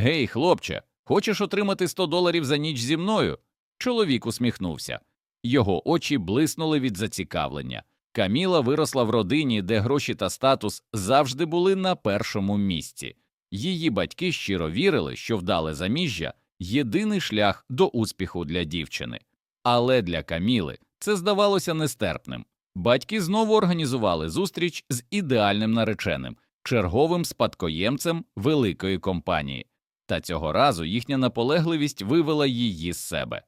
Гей, хлопче, хочеш отримати 100 доларів за ніч зі мною? Чоловік усміхнувся. Його очі блиснули від зацікавлення. Каміла виросла в родині, де гроші та статус завжди були на першому місці. Її батьки щиро вірили, що вдале заміжжя єдиний шлях до успіху для дівчини. Але для Каміли це здавалося нестерпним. Батьки знову організували зустріч з ідеальним нареченим, черговим спадкоємцем великої компанії. Та цього разу їхня наполегливість вивела її з себе.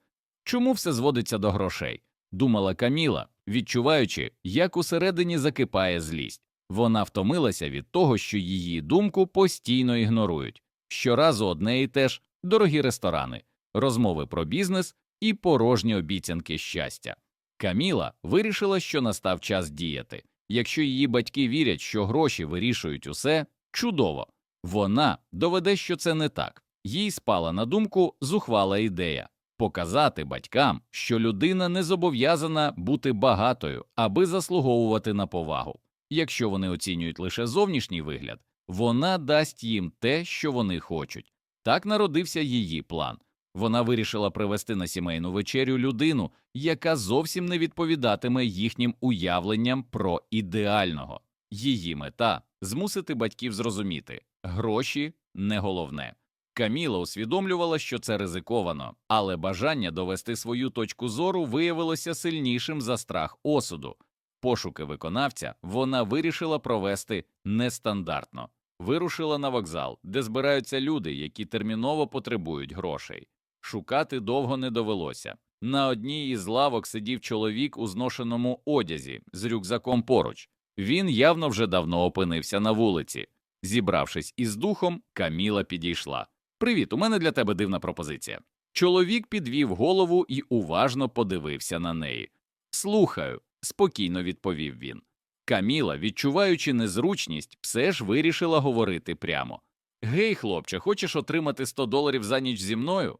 Чому все зводиться до грошей? думала Каміла, відчуваючи, як усередині закипає злість. Вона втомилася від того, що її думку постійно ігнорують. Щоразу одне і те ж дорогі ресторани, розмови про бізнес і порожні обіцянки щастя. Каміла вирішила, що настав час діяти. Якщо її батьки вірять, що гроші вирішують усе, чудово. Вона доведе, що це не так. Їй спала на думку зухвала ідея показати батькам, що людина не зобов'язана бути багатою, аби заслуговувати на повагу. Якщо вони оцінюють лише зовнішній вигляд, вона дасть їм те, що вони хочуть. Так народився її план. Вона вирішила привести на сімейну вечерю людину, яка зовсім не відповідатиме їхнім уявленням про ідеального. Її мета змусити батьків зрозуміти гроші не головне. Каміла усвідомлювала, що це ризиковано, але бажання довести свою точку зору виявилося сильнішим за страх осуду. Пошуки виконавця вона вирішила провести нестандартно. Вирушила на вокзал, де збираються люди, які терміново потребують грошей. Шукати довго не довелося. На одній із лавок сидів чоловік у зношеному одязі з рюкзаком поруч. Він явно вже давно опинився на вулиці. Зібравшись із духом, Каміла підійшла. Привіт, у мене для тебе дивна пропозиція. Чоловік підвів голову і уважно подивився на неї. Слухаю, спокійно відповів він. Каміла, відчуваючи незручність, все ж вирішила говорити прямо. Гей, хлопче, хочеш отримати 100 доларів за ніч зі мною?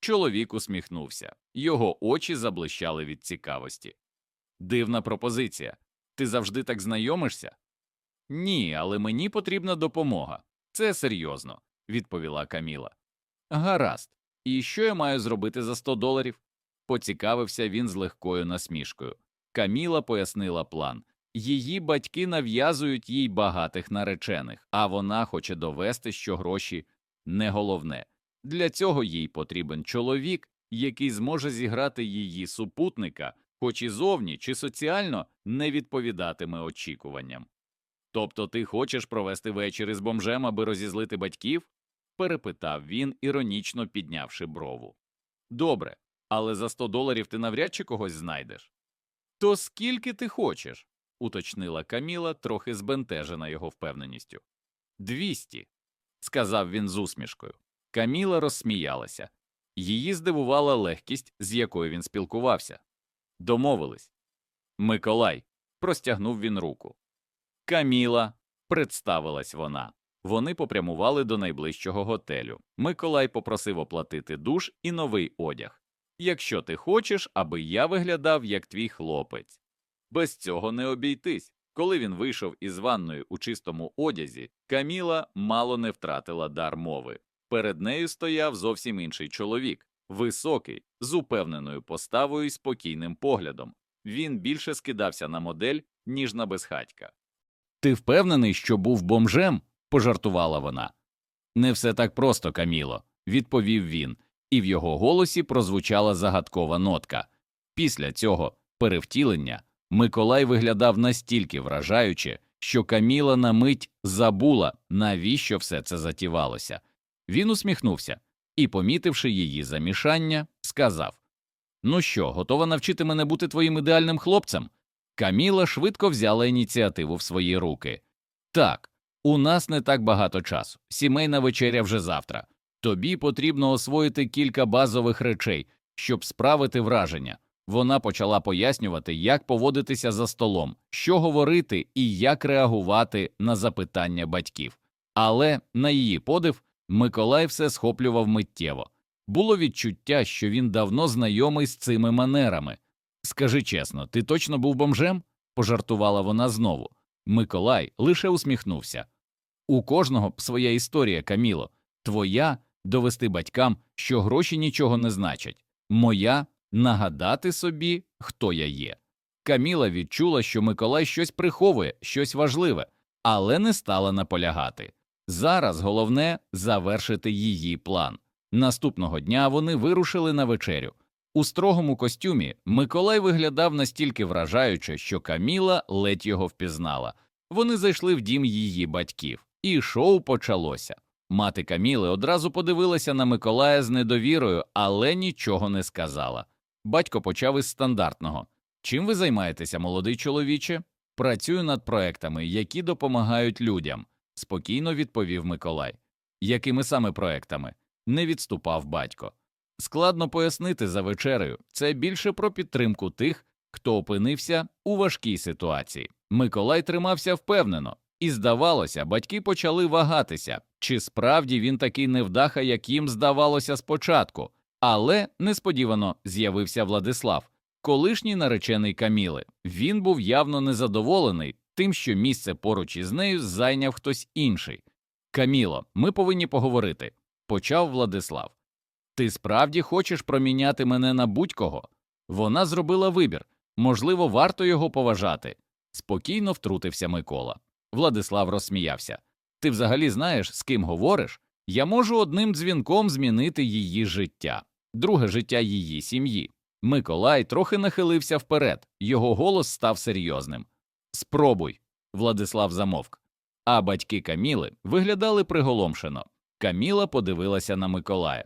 Чоловік усміхнувся, його очі заблищали від цікавості. Дивна пропозиція. Ти завжди так знайомишся? Ні, але мені потрібна допомога. Це серйозно, відповіла Каміла. Гаразд. І що я маю зробити за 100 доларів? поцікавився він з легкою насмішкою. Каміла пояснила план. Її батьки нав'язують їй багатих наречених, а вона хоче довести, що гроші не головне. Для цього їй потрібен чоловік, який зможе зіграти її супутника, хоч і зовні чи соціально не відповідатиме очікуванням. Тобто ти хочеш провести вечір із бомжем, аби розізлити батьків? перепитав він, іронічно піднявши брову. Добре, але за 100 доларів ти навряд чи когось знайдеш. То скільки ти хочеш? уточнила Каміла, трохи збентежена його впевненістю. Двісті, сказав він з усмішкою. Каміла розсміялася. Її здивувала легкість, з якою він спілкувався. Домовились. Миколай. простягнув він руку. Каміла, представилась вона. Вони попрямували до найближчого готелю. Миколай попросив оплатити душ і новий одяг. Якщо ти хочеш, аби я виглядав як твій хлопець. Без цього не обійтись. Коли він вийшов із ванної у чистому одязі, Каміла мало не втратила дар мови. Перед нею стояв зовсім інший чоловік, високий, з упевненою поставою і спокійним поглядом. Він більше скидався на модель, ніж на безхатька. Ти впевнений, що був бомжем? пожартувала вона. Не все так просто, Каміло, відповів він, і в його голосі прозвучала загадкова нотка. Після цього перевтілення Миколай виглядав настільки вражаюче, що Каміла на мить забула, навіщо все це затівалося. Він усміхнувся і, помітивши її замішання, сказав Ну що, готова навчити мене бути твоїм ідеальним хлопцем? Каміла швидко взяла ініціативу в свої руки. Так, у нас не так багато часу. Сімейна вечеря вже завтра. Тобі потрібно освоїти кілька базових речей, щоб справити враження. Вона почала пояснювати, як поводитися за столом, що говорити і як реагувати на запитання батьків. Але, на її подив, Миколай все схоплював миттєво. Було відчуття, що він давно знайомий з цими манерами. Скажи чесно, ти точно був бомжем? пожартувала вона знову. Миколай лише усміхнувся. У кожного б своя історія, Каміло. Твоя довести батькам, що гроші нічого не значать. Моя нагадати собі, хто я є. Каміла відчула, що Миколай щось приховує, щось важливе, але не стала наполягати. Зараз головне завершити її план. Наступного дня вони вирушили на вечерю. У строгому костюмі Миколай виглядав настільки вражаюче, що Каміла ледь його впізнала. Вони зайшли в дім її батьків, і шоу почалося. Мати Каміли одразу подивилася на Миколая з недовірою, але нічого не сказала. Батько почав із стандартного Чим ви займаєтеся, молодий чоловіче? Працюю над проектами, які допомагають людям, спокійно відповів Миколай. Якими саме проектами? Не відступав батько. Складно пояснити за вечерею це більше про підтримку тих, хто опинився у важкій ситуації. Миколай тримався впевнено, і здавалося, батьки почали вагатися, чи справді він такий невдаха, як їм здавалося спочатку. Але несподівано з'явився Владислав, колишній наречений Каміли. Він був явно незадоволений тим, що місце поруч із нею зайняв хтось інший. Каміло, ми повинні поговорити, почав Владислав. Ти справді хочеш проміняти мене на будь-кого? Вона зробила вибір, можливо, варто його поважати. Спокійно втрутився Микола. Владислав розсміявся. Ти взагалі знаєш, з ким говориш? Я можу одним дзвінком змінити її життя, друге життя її сім'ї. Миколай трохи нахилився вперед, його голос став серйозним. Спробуй. Владислав замовк. А батьки Каміли виглядали приголомшено. Каміла подивилася на Миколая.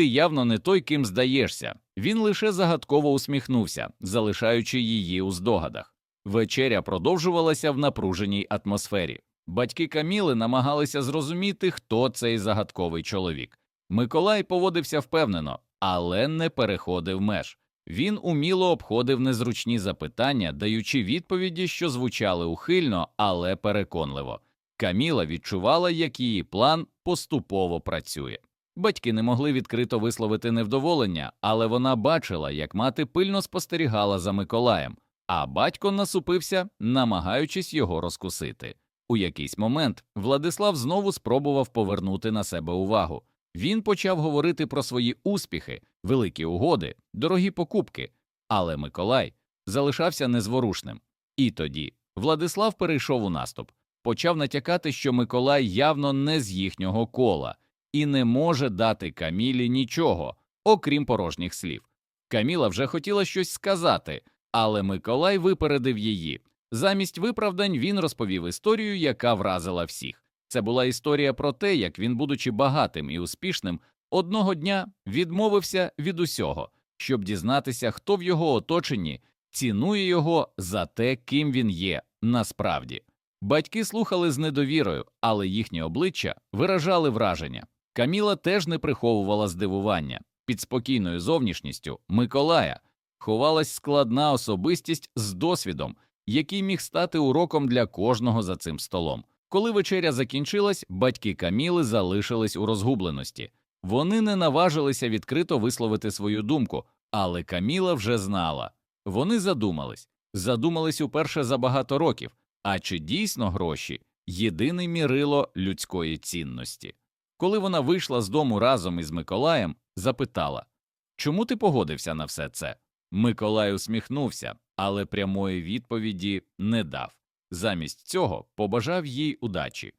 Ти явно не той, ким здаєшся. Він лише загадково усміхнувся, залишаючи її у здогадах. Вечеря продовжувалася в напруженій атмосфері. Батьки Каміли намагалися зрозуміти, хто цей загадковий чоловік. Миколай поводився впевнено, але не переходив меж. Він уміло обходив незручні запитання, даючи відповіді, що звучали ухильно, але переконливо. Каміла відчувала, як її план поступово працює. Батьки не могли відкрито висловити невдоволення, але вона бачила, як мати пильно спостерігала за Миколаєм, а батько насупився, намагаючись його розкусити. У якийсь момент Владислав знову спробував повернути на себе увагу. Він почав говорити про свої успіхи, великі угоди, дорогі покупки, але Миколай залишався незворушним. І тоді Владислав перейшов у наступ, почав натякати, що Миколай явно не з їхнього кола і не може дати Камілі нічого, окрім порожніх слів. Каміла вже хотіла щось сказати, але Миколай випередив її. Замість виправдань він розповів історію, яка вразила всіх. Це була історія про те, як він, будучи багатим і успішним, одного дня відмовився від усього, щоб дізнатися, хто в його оточенні цінує його за те, ким він є насправді. Батьки слухали з недовірою, але їхні обличчя виражали враження. Каміла теж не приховувала здивування. Під спокійною зовнішністю Миколая ховалась складна особистість з досвідом, який міг стати уроком для кожного за цим столом. Коли вечеря закінчилась, батьки Каміли залишились у розгубленості. Вони не наважилися відкрито висловити свою думку, але Каміла вже знала. Вони задумались, задумались уперше за багато років. А чи дійсно гроші єдине мірило людської цінності? Коли вона вийшла з дому разом із Миколаєм, запитала Чому ти погодився на все це? Миколай усміхнувся, але прямої відповіді не дав. Замість цього побажав їй удачі.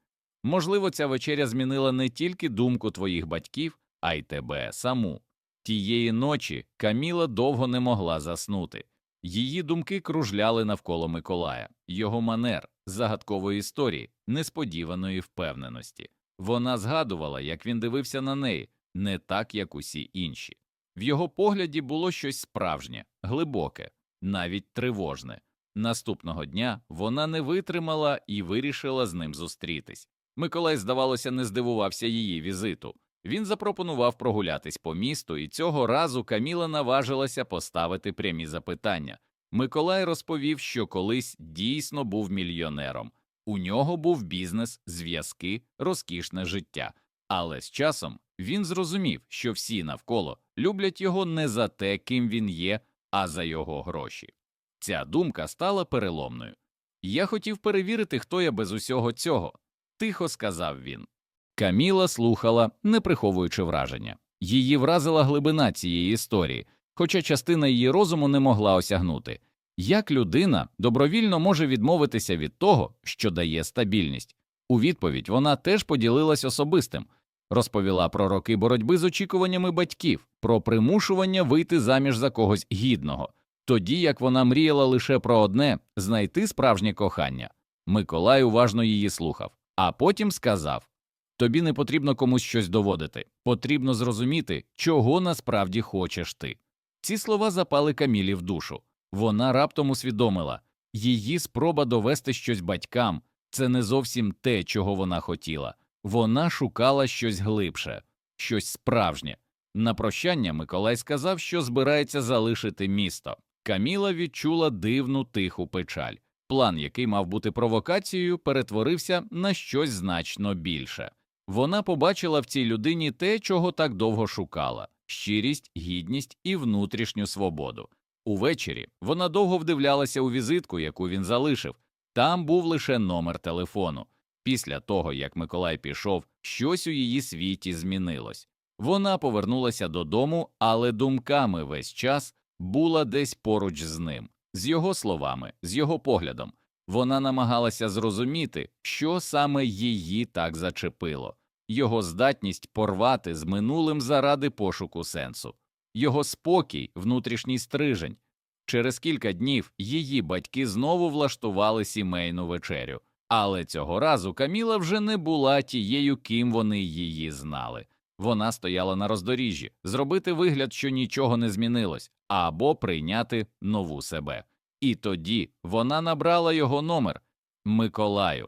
Можливо, ця вечеря змінила не тільки думку твоїх батьків, а й тебе саму. Тієї ночі Каміла довго не могла заснути. Її думки кружляли навколо Миколая, його манер, загадкової історії, несподіваної впевненості. Вона згадувала, як він дивився на неї, не так, як усі інші. В його погляді було щось справжнє, глибоке, навіть тривожне. Наступного дня вона не витримала і вирішила з ним зустрітись. Миколай, здавалося, не здивувався її візиту. Він запропонував прогулятись по місту, і цього разу Каміла наважилася поставити прямі запитання. Миколай розповів, що колись дійсно був мільйонером. У нього був бізнес, зв'язки, розкішне життя. Але з часом він зрозумів, що всі навколо люблять його не за те, ким він є, а за його гроші. Ця думка стала переломною. Я хотів перевірити, хто я без усього цього, тихо сказав він. Каміла слухала, не приховуючи враження. Її вразила глибина цієї історії, хоча частина її розуму не могла осягнути. Як людина добровільно може відмовитися від того, що дає стабільність? У відповідь вона теж поділилась особистим, розповіла про роки боротьби з очікуваннями батьків, про примушування вийти заміж за когось гідного, тоді як вона мріяла лише про одне знайти справжнє кохання. Миколай уважно її слухав, а потім сказав Тобі не потрібно комусь щось доводити, потрібно зрозуміти, чого насправді хочеш ти. Ці слова запали Камілі в душу. Вона раптом усвідомила її спроба довести щось батькам це не зовсім те, чого вона хотіла. Вона шукала щось глибше, щось справжнє. На прощання Миколай сказав, що збирається залишити місто. Каміла відчула дивну тиху печаль. План, який мав бути провокацією, перетворився на щось значно більше. Вона побачила в цій людині те, чого так довго шукала щирість, гідність і внутрішню свободу. Увечері вона довго вдивлялася у візитку, яку він залишив. Там був лише номер телефону. Після того, як Миколай пішов, щось у її світі змінилось. Вона повернулася додому, але думками весь час була десь поруч з ним, з його словами, з його поглядом. Вона намагалася зрозуміти, що саме її так зачепило його здатність порвати з минулим заради пошуку сенсу, його спокій, внутрішній стрижень. Через кілька днів її батьки знову влаштували сімейну вечерю, але цього разу Каміла вже не була тією, ким вони її знали. Вона стояла на роздоріжжі, зробити вигляд, що нічого не змінилось, або прийняти нову себе. І тоді вона набрала його номер Миколаю.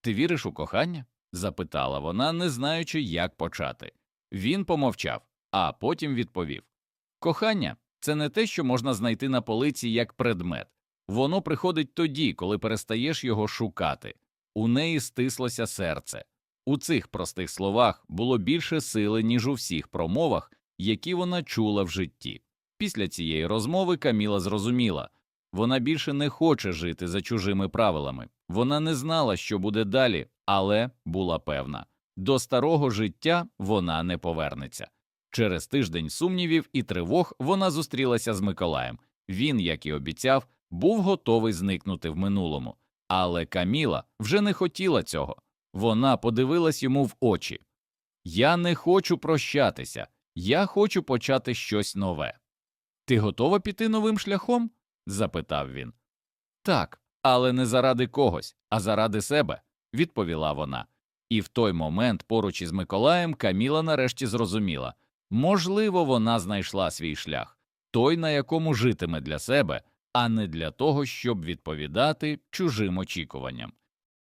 Ти віриш у кохання? запитала вона, не знаючи, як почати. Він помовчав, а потім відповів Кохання це не те, що можна знайти на полиці як предмет, воно приходить тоді, коли перестаєш його шукати. У неї стислося серце. У цих простих словах було більше сили, ніж у всіх промовах, які вона чула в житті. Після цієї розмови Каміла зрозуміла вона більше не хоче жити за чужими правилами. Вона не знала, що буде далі, але була певна до старого життя вона не повернеться. Через тиждень сумнівів і тривог вона зустрілася з Миколаєм. Він, як і обіцяв, був готовий зникнути в минулому, але Каміла вже не хотіла цього. Вона подивилась йому в очі. Я не хочу прощатися, я хочу почати щось нове. Ти готова піти новим шляхом? запитав він. Так, але не заради когось, а заради себе, відповіла вона. І в той момент поруч із Миколаєм Каміла нарешті зрозуміла можливо, вона знайшла свій шлях, той, на якому житиме для себе, а не для того, щоб відповідати чужим очікуванням.